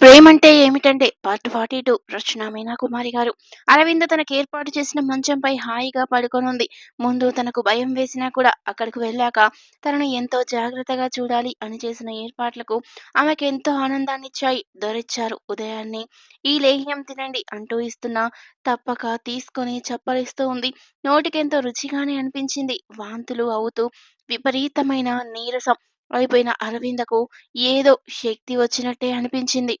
ప్రేమంటే ఏమిటంటే part forty two Rachana Meena Kumari గారు. అరవింద్ తనకు ఏర్పాటు చేసిన మంచంపై హాయిగా పడుకొనుంది. ముందు తనకు భయం వేసినా కూడా అక్కడికి వెళ్ళాక తనను ఎంతో జాగ్రత్తగా చూడాలి అని చేసిన ఏర్పాట్లకు ఆమెకు ఎంతో ఆనందాన్ని ఇచ్చాయి దొరిచ్చారు ఉదయాన్నే. ఈ లేహ్యం తినండి అంటూ ఇస్తున్నా తప్పక తీసుకొని చప్పరిస్తూ ఉంది. నోటికెంతో రుచిగానే అనిపించింది. వాంతులు అవుతూ విపరీతమైన నీరసం అయిపోయిన అరవిందకు ఏదో శక్తి వచ్చినట్టే అనిపించింది.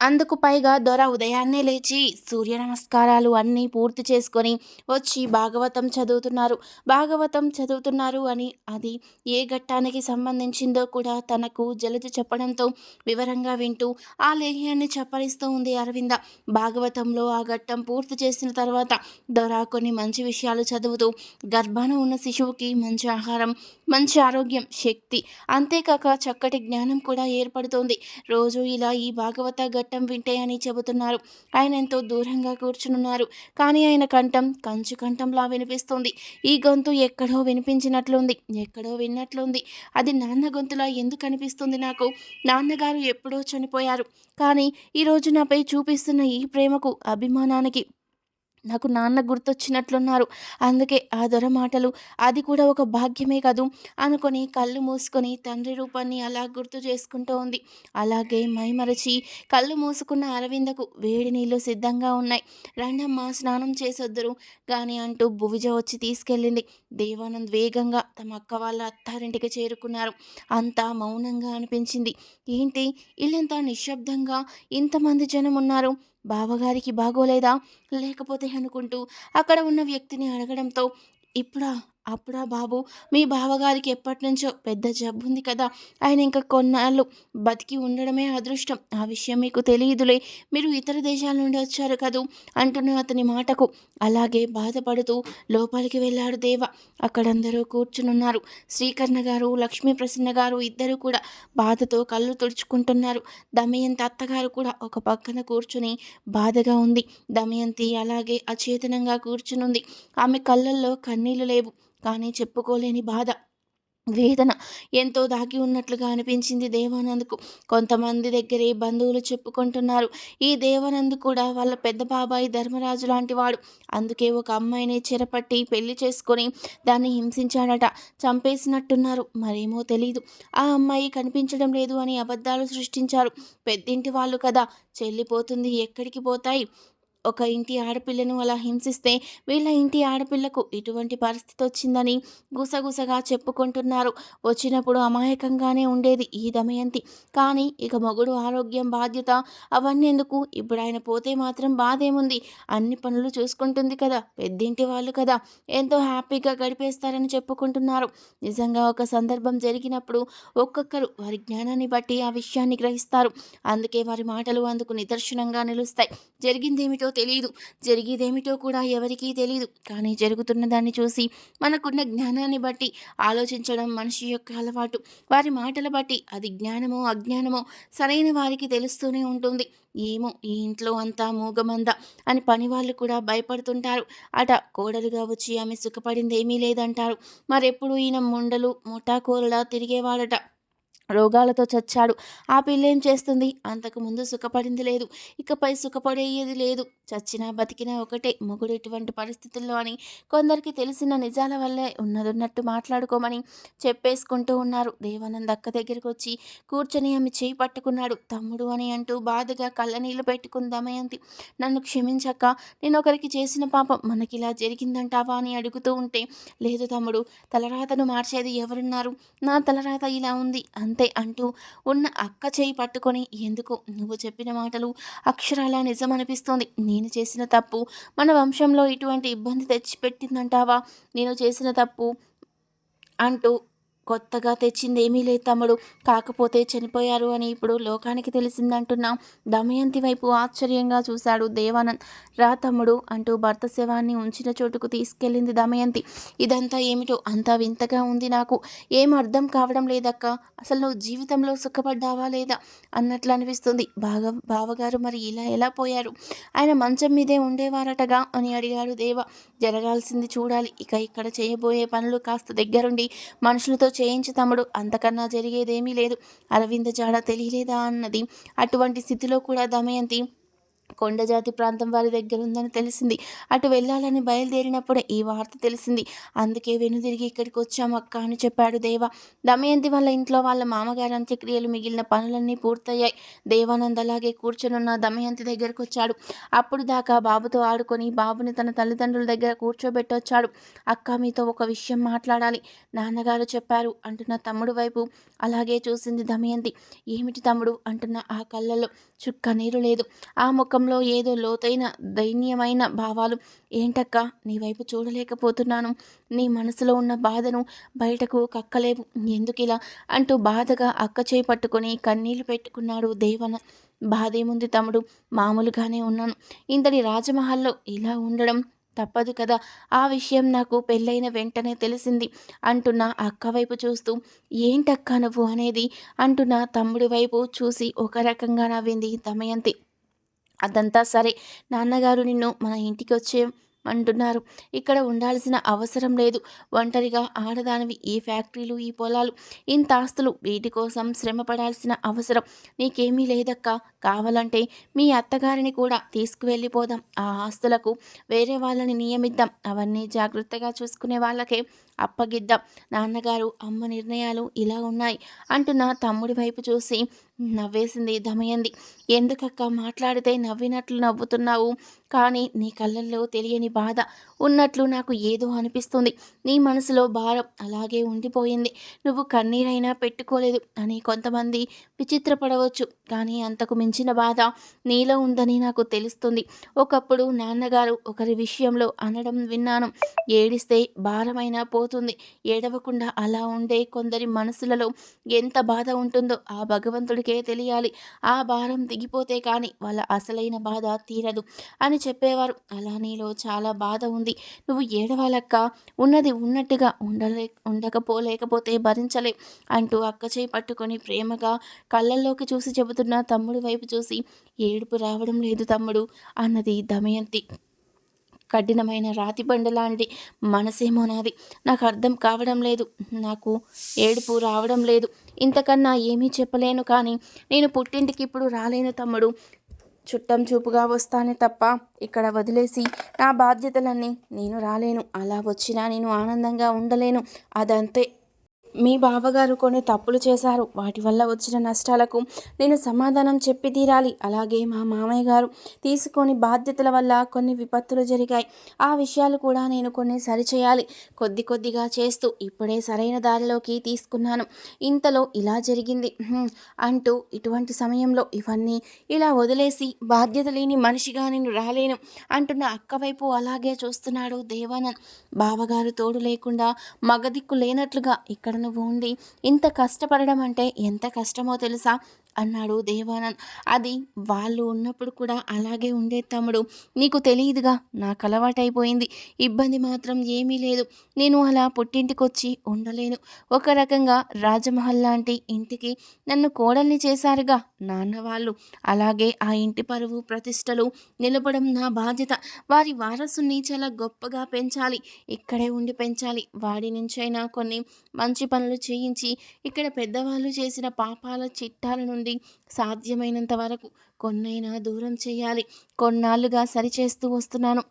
అందుకు పైగా దొర ఉదయాన్నే లేచి సూర్య నమస్కారాలు అన్నీ పూర్తి చేసుకొని వచ్చి భాగవతం చదువుతున్నారు. భాగవతం చదువుతున్నారు అని అది ఏ ఘట్టానికి సంబంధించిందో కూడా తనకు జలజ చెప్పడంతో వివరంగా వింటూ ఆ లేహ్యాన్ని చప్పరిస్తూ ఉంది అరవింద. భాగవతంలో ఆ ఘట్టం పూర్తి చేసిన తర్వాత దొర కొన్ని మంచి విషయాలు చదువుతూ గర్భాన ఉన్న శిశువుకి మంచి ఆహారం మంచి ఆరోగ్యం శక్తి అంతేకాక చక్కటి జ్ఞానం కూడా ఏర్పడుతోంది. రోజు ఇలా ఈ భాగవత ఘట్టం వింటే అని చెబుతున్నారు. ఆయన ఎంతో దూరంగా కూర్చునున్నారు. కానీ ఆయన కంఠం కంచు కంఠంలా వినిపిస్తుంది. ఈ గొంతు ఎక్కడో వినిపించినట్లుంది. ఎక్కడో విన్నట్లుంది. అది నాన్న గొంతులా ఎందుకు అనిపిస్తుంది నాకు? నాన్నగారు ఎప్పుడో చనిపోయారు. కానీ ఈరోజు నాపై చూపిస్తున్న ఈ ప్రేమకు అభిమానానికి నాకు నాన్న గుర్తొచ్చినట్లున్నారు. అందుకే ఆ దొర మాటలు అది కూడా ఒక భాగ్యమే కదూ అనుకొని కళ్ళు మూసుకొని తండ్రి రూపాన్ని అలా గుర్తు చేసుకుంటూ ఉంది. అలాగే మైమరచి కళ్ళు మూసుకున్న అరవిందకు వేడి నీళ్ళు సిద్ధంగా ఉన్నాయి. రండమ్మ స్నానం చేసొద్దురు. కానీ అంటూ భువిజ వచ్చి తీసుకెళ్ళింది. దేవానంద్ వేగంగా తమ అక్క వాళ్ళ అత్తారింటికి చేరుకున్నారు. అంతా మౌనంగా అనిపించింది. ఏంటి? ఇల్లంతా నిశ్శబ్దంగా ఇంతమంది జనం ఉన్నారు. బావగారికి బాగోలేదా? లేకపోతే అనుకుంటూ అక్కడ ఉన్న వ్యక్తిని అడగడంతో ఇప్పుడా అప్పుడా బాబు మీ బావగారికి ఎప్పటి నుంచో పెద్ద జబ్బు ఉంది కదా. ఆయన ఇంకా కొన్నాళ్ళు బతికి ఉండడమే అదృష్టం. ఆ విషయం మీకు తెలియదులే. మీరు ఇతర దేశాల నుండి వచ్చారు కదూ అంటున్న అతని మాటకు. అలాగే బాధపడుతూ లోపలికి వెళ్ళాడు దేవ. అక్కడందరూ కూర్చునున్నారు. శ్రీకర్ణ గారు లక్ష్మీ ప్రసన్న గారు ఇద్దరు కూడా బాధతో కళ్ళు తుడుచుకుంటున్నారు. దమయంతి అత్తగారు కూడా ఒక పక్కన కూర్చుని బాధగా ఉంది. దమయంతి అలాగే అచేతనంగా కూర్చునుంది. ఆమె కళ్ళల్లో కన్నీళ్ళు లేవు. కానీ చెప్పుకోలేని బాధ. వేదన ఎంతో దాగి ఉన్నట్లుగా అనిపించింది దేవానంద్కు. కొంతమంది దగ్గరే బంధువులు చెప్పుకుంటున్నారు. ఈ దేవానంద్ కూడా వాళ్ళ పెద్ద బాబాయ్ ధర్మరాజు లాంటి వాడు. అందుకే ఒక అమ్మాయిని చెరపట్టి పెళ్ళి చేసుకొని దాన్ని హింసించాడట. చంపేసినట్టున్నారు. మరేమో తెలీదు. ఆ అమ్మాయి కనిపించడం లేదు అని అబద్ధాలు సృష్టించారు. పెద్దింటి వాళ్ళు కదా చెల్లిపోతుంది. ఎక్కడికి పోతాయి? ఒక ఇంటి ఆడపిల్లను అలా హింసిస్తే వీళ్ళ ఇంటి ఆడపిల్లకు ఇటువంటి పరిస్థితి వచ్చిందని గుసగుసగా చెప్పుకుంటున్నారు. వచ్చినప్పుడు అమాయకంగానే ఉండేది ఈ దమయంతి. కానీ ఇక మొగుడు ఆరోగ్యం బాధ్యత అవన్నీ ఎందుకు ఇప్పుడు ఆయన పోతే మాత్రం బాధేముంది? అన్ని పనులు చూసుకుంటుంది కదా పెద్దింటి వాళ్ళు కదా ఎంతో హ్యాపీగా గడిపేస్తారని చెప్పుకుంటున్నారు. నిజంగా ఒక సందర్భం జరిగినప్పుడు ఒక్కొక్కరు వారి జ్ఞానాన్ని బట్టి ఆ విషయాన్ని గ్రహిస్తారు. అందుకే వారి మాటలు అందుకు నిదర్శనంగా నిలుస్తాయి. జరిగిందేమిటో తెలియదు జరిగేదేమిటో కూడా ఎవరికీ తెలియదు కానీ జరుగుతున్న దాన్ని చూసి మనకున్న జ్ఞానాన్ని బట్టి ఆలోచించడం మనిషి యొక్క అలవాటు. వారి మాటల బట్టి అది జ్ఞానమో అజ్ఞానమో సరైన వారికి తెలుస్తూనే ఉంటుంది. ఏమో ఈ ఇంట్లో అంతా మూగమంద అని పని వాళ్ళు కూడా భయపడుతుంటారు. అట కోడలుగా వచ్చి ఆమె సుఖపడింది ఏమీ లేదంటారు. మరెప్పుడు ఈయన ముండలు ముఠాకూరలా తిరిగేవాడట. రోగాలతో చచ్చాడు. ఆ పిల్ల ఏం చేస్తుంది? అంతకు ముందు సుఖపడింది లేదు. ఇకపై సుఖపడేది లేదు. చచ్చినా బతికినా ఒకటే. మొగుడు ఇటువంటి పరిస్థితుల్లో అని కొందరికి తెలిసిన నిజాల వల్లే ఉన్నదున్నట్టు మాట్లాడుకోమని చెప్పేసుకుంటూ ఉన్నారు. దేవానంద్ అక్క దగ్గరికి వచ్చి కూర్చొని ఆమె చేయి పట్టుకున్నాడు. తమ్ముడు అని అంటూ బాధగా కళ్ళనీళ్ళు పెట్టుకుని దమయంతి నన్ను క్షమించక్క. నేను ఒకరికి చేసిన పాపం మనకి ఇలా జరిగిందంటావా? అని అడుగుతూ ఉంటే లేదు తమ్ముడు. తలరాతను మార్చేది ఎవరున్నారు? నా తలరాత ఇలా ఉంది. అంత అంతే అంటూ ఉన్న అక్క చేయి పట్టుకొని ఎందుకు? నువ్వు చెప్పిన మాటలు అక్షరాల నిజం అనిపిస్తోంది నేను చేసిన తప్పు మన వంశంలో ఇటువంటి ఇబ్బంది తెచ్చిపెట్టిందంటావా? నేను చేసిన తప్పు అంటూ కొత్తగా తెచ్చింది ఏమీ లేదు తమ్ముడు. కాకపోతే చనిపోయారు అని ఇప్పుడు లోకానికి తెలిసిందంటున్నాం. దమయంతి వైపు ఆశ్చర్యంగా చూశాడు దేవానంద్. రా తమ్ముడు అంటూ భర్త శవాన్ని ఉంచిన చోటుకు తీసుకెళ్ళింది దమయంతి. ఇదంతా ఏమిటో అంతా వింతగా ఉంది నాకు. ఏం అర్థం కావడం లేదక్క. అసలు నువ్వు జీవితంలో సుఖపడ్డావా లేదా? అన్నట్లు అనిపిస్తుంది. బాగా బావగారు మరి ఇలా ఎలా పోయారు? ఆయన మంచం మీదే ఉండేవారటగా అని అడిగాడు దేవ. జరగాల్సింది చూడాలి. ఇక ఇక్కడ చేయబోయే పనులు కాస్త దగ్గరుండి మనుషులతో చేయించు తమ్ముడు. అంతకన్నా జరిగేదేమీ లేదు. అరవింద జాడ తెలియలేదా అన్నది. అటువంటి స్థితిలో కూడా దమయంతి కొండజాతి ప్రాంతం వారి దగ్గర ఉందని తెలిసింది. అటు వెళ్ళాలని బయలుదేరినప్పుడే ఈ వార్త తెలిసింది. అందుకే వెనుదిరిగి ఇక్కడికి వచ్చాము అక్క అని చెప్పాడు దేవ. దమయంతి వాళ్ళ ఇంట్లో వాళ్ళ మామగారి అంత్యక్రియలు మిగిలిన పనులన్నీ పూర్తయ్యాయి. దేవానంద్ అలాగే కూర్చొనున్న దమయంతి దగ్గరకు వచ్చాడు. అప్పుడు దాకా బాబుతో ఆడుకొని బాబుని తన తల్లిదండ్రుల దగ్గర కూర్చోబెట్టొచ్చాడు. అక్క మీతో ఒక విషయం మాట్లాడాలి. నాన్నగారు చెప్పారు అంటున్న తమ్ముడు వైపు అలాగే చూసింది దమయంతి. ఏమిటి తమ్ముడు? అంటున్న ఆ కళ్ళల్లో చుక్క నీరు లేదు. ఆ ముఖంలో ఏదో లోతైన దైన్యమైన భావాలు. ఏంటక్క? నీ వైపు చూడలేకపోతున్నాను. నీ మనసులో ఉన్న బాధను బయటకు కక్కలేవు. ఎందుకిలా అంటూ బాధగా అక్క చేయి పట్టుకొని కన్నీళ్ళు పెట్టుకున్నాడు దేవన. బాధేముంది తమ్ముడు? మామూలుగానే ఉన్నాను. ఇంతటి రాజమహల్లో ఇలా ఉండడం తప్పదు కదా. ఆ విషయం నాకు పెళ్ళైన వెంటనే తెలిసింది అంటున్న అక్క వైపు చూస్తూ. ఏంటక్క నువ్వు అనేది? అంటున్న తమ్ముడి వైపు చూసి ఒక రకంగా నవ్వింది దమయంతి. అదంతా సరే. నాన్నగారు నిన్ను మన ఇంటికి వచ్చే అంటున్నారు. ఇక్కడ ఉండాల్సిన అవసరం లేదు. ఒంటరిగా ఆడదానివి ఈ ఫ్యాక్టరీలు ఈ పొలాలు ఇంత ఆస్తులు వీటి కోసం శ్రమ పడాల్సిన అవసరం నీకేమీ లేదక్క. కావాలంటే మీ అత్తగారిని కూడా తీసుకువెళ్ళిపోదాం. ఆ ఆస్తులకు వేరే వాళ్ళని నియమిద్దాం. అవన్నీ జాగ్రత్తగా చూసుకునే వాళ్ళకే అప్పగిద్దాం. నాన్నగారు అమ్మ నిర్ణయాలు ఇలా ఉన్నాయి అంటున్న తమ్ముడి వైపు చూసి నవ్వేసింది. దమయంది. ఎందుకక్క మాట్లాడితే నవ్వినట్లు నవ్వుతున్నావు? కానీ నీ కళ్ళల్లో తెలియని బాధ. ఉన్నట్లు నాకు ఏదో అనిపిస్తుంది. నీ మనసులో భారం అలాగే ఉండిపోయింది. నువ్వు కన్నీరైనా పెట్టుకోలేదు అని కొంతమంది విచిత్రపడవచ్చు కానీ అంతకు మించిన బాధ నీలో ఉందని నాకు తెలుస్తుంది. ఒకప్పుడు నాన్నగారు ఒకరి విషయంలో అనడం విన్నాను. ఏడిస్తే భారమైనా పోతుంది. ఏడవకుండా అలా ఉండే కొందరి మనసులలో ఎంత బాధ ఉంటుందో ఆ భగవంతుడికి తెలియాలి. ఆ భారం దిగిపోతే కానీ వాళ్ళ అసలైన బాధ తీరదు అని చెప్పేవారు. అలా నీలో చాలా బాధ ఉంది. నువ్వు ఏడవాలక్క. ఉన్నది ఉన్నట్టుగా ఉండలే ఉండకపోలేకపోతే భరించలే అంటూ అక్క చేయి పట్టుకొని ప్రేమగా కళ్ళల్లోకి చూసి చెబుతున్న తమ్ముడి వైపు చూసి ఏడుపు రావడం లేదు తమ్ముడు అన్నది దమయంతి. కఠినమైన రాతి బండ లాంటి మనసేమో నాది. నాకు అర్థం కావడం లేదు. నాకు ఏడుపు రావడం లేదు. ఇంతకన్నా ఏమీ చెప్పలేను కానీ నేను పుట్టింటికి ఇప్పుడు రాలేను తమ్ముడు. చుట్టం చూపుగా వస్తానే తప్ప ఇక్కడ వదిలేసి నా బాధ్యతలన్నీ నేను రాలేను. అలా వచ్చినా నేను ఆనందంగా ఉండలేను. అదంతే. మీ బావగారు కొన్ని తప్పులు చేశారు. వాటి వల్ల వచ్చిన నష్టాలకు నేను సమాధానం చెప్పి తీరాలి. అలాగే మా మామయ్య గారు తీసుకొని బాధ్యతల వల్ల కొన్ని విపత్తులు జరిగాయి. ఆ విషయాలు కూడా నేను కొన్ని సరిచేయాలి. కొద్ది కొద్దిగా చేస్తూ ఇప్పుడే సరైన దారిలోకి తీసుకున్నాను. ఇంతలో ఇలా జరిగింది. అంటూ ఇటువంటి సమయంలో ఇవన్నీ ఇలా వదిలేసి బాధ్యత లేని మనిషిగా నేను రాలేను అంటున్న అక్క వైపు అలాగే చూస్తున్నాడు దేవానంద్. బావగారు తోడు లేకుండా మగదిక్కు లేనట్లుగా ఇక్కడ నువ్వు ఉండి ఇంత కష్టపడడం అంటే ఎంత కష్టమో తెలుసా? అన్నాడు దేవానంద్. అది వాళ్ళు ఉన్నప్పుడు కూడా అలాగే ఉండే తమ్ముడు. నీకు తెలియదుగా నాకు అలవాటైపోయింది. ఇబ్బంది మాత్రం ఏమీ లేదు. నేను అలా పుట్టింటికొచ్చి ఉండలేను. ఒక రకంగా రాజమహల్ లాంటి ఇంటికి నన్ను కోడల్ని చేశారుగా నాన్న వాళ్ళు. అలాగే ఆ ఇంటి పరువు ప్రతిష్టలు నిలబడం నా బాధ్యత. వారి వారసుని చాలా గొప్పగా పెంచాలి. ఇక్కడే ఉండి పెంచాలి. వాడి నుంచైనా కొన్ని మంచి పనులు చేయించి ఇక్కడ పెద్దవాళ్ళు చేసిన పాపాల చిట్టాల నుండి నుండి సాధ్యమైనంత వరకు కొన్నైనా దూరం చేయాలి. కొన్నాళ్ళుగా సరిచేస్తూ వస్తున్నాను.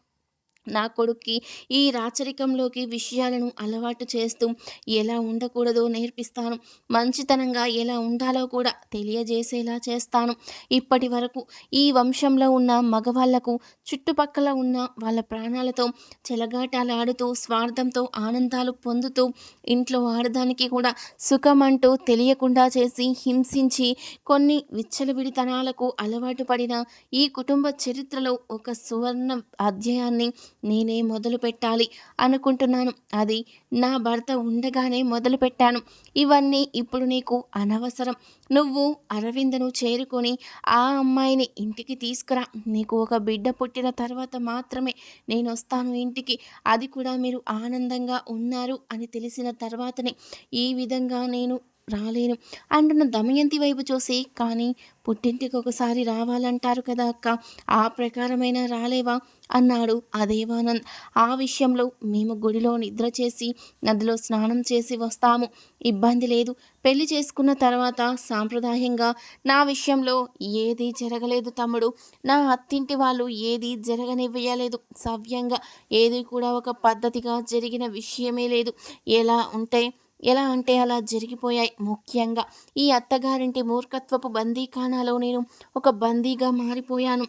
నా కొడుక్కి ఈ రాచరికంలోకి విషయాలను అలవాటు చేస్తూ ఎలా ఉండకూడదో నేర్పిస్తాను. మంచితనంగా ఎలా ఉండాలో కూడా తెలియజేసేలా చేస్తాను. ఇప్పటి వరకు ఈ వంశంలో ఉన్న మగవాళ్ళకు చుట్టుపక్కల ఉన్న వాళ్ళ ప్రాణాలతో చెలగాటాలాడుతూ స్వార్థంతో ఆనందాలు పొందుతూ ఇంట్లో ఆడదానికి కూడా సుఖం అంటూ తెలియకుండా చేసి హింసించి కొన్ని విచ్చలవిడితనాలకు అలవాటు పడిన ఈ కుటుంబ చరిత్రలో ఒక సువర్ణ అధ్యాయాన్ని నేనే మొదలు పెట్టాలి అనుకుంటున్నాను. అది నా భర్త ఉండగానే మొదలు పెట్టాను. ఇవన్నీ ఇప్పుడు నీకు అనవసరం. నువ్వు అరవిందను చేరుకొని ఆ అమ్మాయిని ఇంటికి తీసుకురా. నీకు ఒక బిడ్డ పుట్టిన తర్వాత మాత్రమే నేను వస్తాను ఇంటికి. అది కూడా మీరు ఆనందంగా ఉన్నారు అని తెలిసిన తర్వాతనే ఈ విధంగా నేను రాలేను. అంటున్న దమయంతి వైపు చూసి కానీ పుట్టింటికి ఒకసారి రావాలంటారు కదా అక్క. ఆ ప్రకారమైన రాలేవా? అన్నాడు ఆ దేవానంద్ ఆ విషయంలో మేము గుడిలో నిద్ర చేసి నదిలో స్నానం చేసి వస్తాము. ఇబ్బంది లేదు. పెళ్ళి చేసుకున్న తర్వాత సాంప్రదాయంగా నా విషయంలో ఏది జరగలేదు తమ్ముడు. నా అత్తింటి వాళ్ళు ఏది జరగనివ్వలేదు. సవ్యంగా ఏది కూడా ఒక పద్ధతిగా జరిగిన విషయమే లేదు. ఎలా ఉంటే ఎలా అంటే అలా జరిగిపోయాయి. ముఖ్యంగా ఈ అత్తగారింటి మూర్ఖత్వపు బందీఖానాలో నేను ఒక బందీగా మారిపోయాను.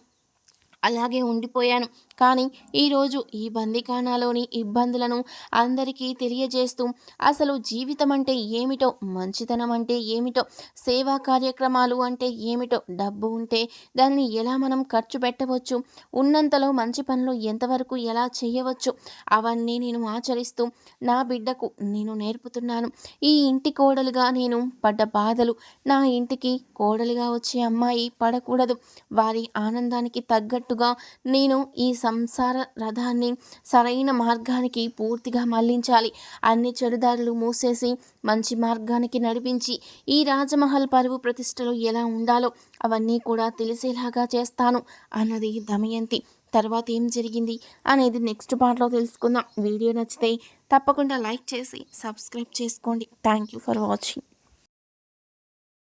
అలాగే ఉండిపోయాను. కానీ ఈరోజు ఈ బందికానాలోని ఇబ్బందులను అందరికీ తెలియజేస్తూ అసలు జీవితం అంటే ఏమిటో మంచితనం అంటే ఏమిటో సేవా కార్యక్రమాలు అంటే ఏమిటో డబ్బు ఉంటే దానిని ఎలా మనం ఖర్చు పెట్టవచ్చు ఉన్నంతలో మంచి పనులు ఎంతవరకు ఎలా చేయవచ్చు అవన్నీ నేను ఆచరిస్తూ నా బిడ్డకు నేను నేర్పుతున్నాను. ఈ ఇంటి కోడలుగా నేను పడ్డ బాధలు నా ఇంటికి కోడలుగా వచ్చే అమ్మాయి పడకూడదు. వారి ఆనందానికి తగ్గట్టు తగ్గట్టుగా నేను ఈ సంసార రథాన్ని సరైన మార్గానికి పూర్తిగా మళ్ళించాలి. అన్ని చెడుదారులు మూసేసి మంచి మార్గానికి నడిపించి ఈ రాజమహల్ పరువు ప్రతిష్టలు ఎలా ఉండాలో అవన్నీ కూడా తెలిసేలాగా చేస్తాను అన్నది దమయంతి. తర్వాత ఏం జరిగింది అనేది నెక్స్ట్ పార్ట్లో తెలుసుకుందాం. వీడియో నచ్చితే తప్పకుండా లైక్ చేసి సబ్స్క్రైబ్ చేసుకోండి. Thank you for watching.